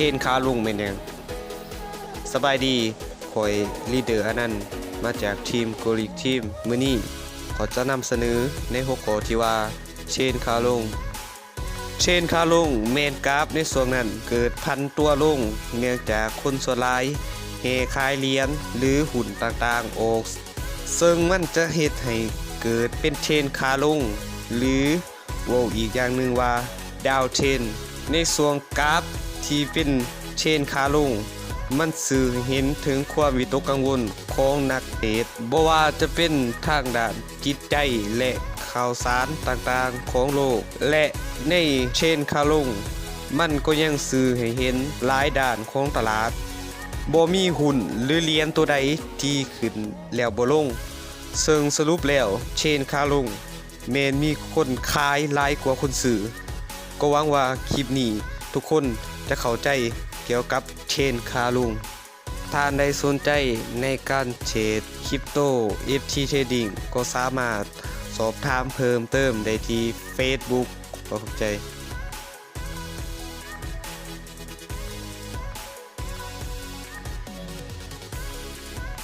เชนคาลุงแม่นยังสบายดีข่อยลีดเดอร์อันนั้นมาจากทีมโกลิกทีมมือนี้ขอจะนำเสนอในหัวข้อที่ว่า เชนคาลุงเชนคาลุงแมนกราฟในส่วนนั้นเกิดพันตัวลงเนื่องจากคนส่วนลายเฮคายเหรียญหรือหุ่นต่างๆออกซึ่งมันจะเฮ็ดให้เกิดเป็นเชนคาลุงหรือเว่าอีกอย่างหนึ่งว่าดาวเชนในส่วนกราฟ ที่เป็นเชนคาลุงมันสื่อเห็นถึงความวิตกกังวลของนักเตะบ่ว่าจะเป็นทางด้านจิตใจและข่าวสารต่างๆของโลก และในเชนคาลุงมันก็ยังสื่อให้เห็นหลายด้านของตลาดบ่มีหุ้นหรือเหรียญตัวใดที่ขึ้นแล้วบ่ลงซึ่งสรุปแล้วเชนคาลุงแมนมีคนขายหลายกว่าคนซื้อก็หวังว่าคลิปนี้ทุกคน จะเข้าใจเกี่ยวกับเชนคาลุงท่าใดสนใจในการเทรดคริปโต FT Trading ก็สามารถสอบถามเพิ่มเติมได้ที่ Facebook ขอบใจ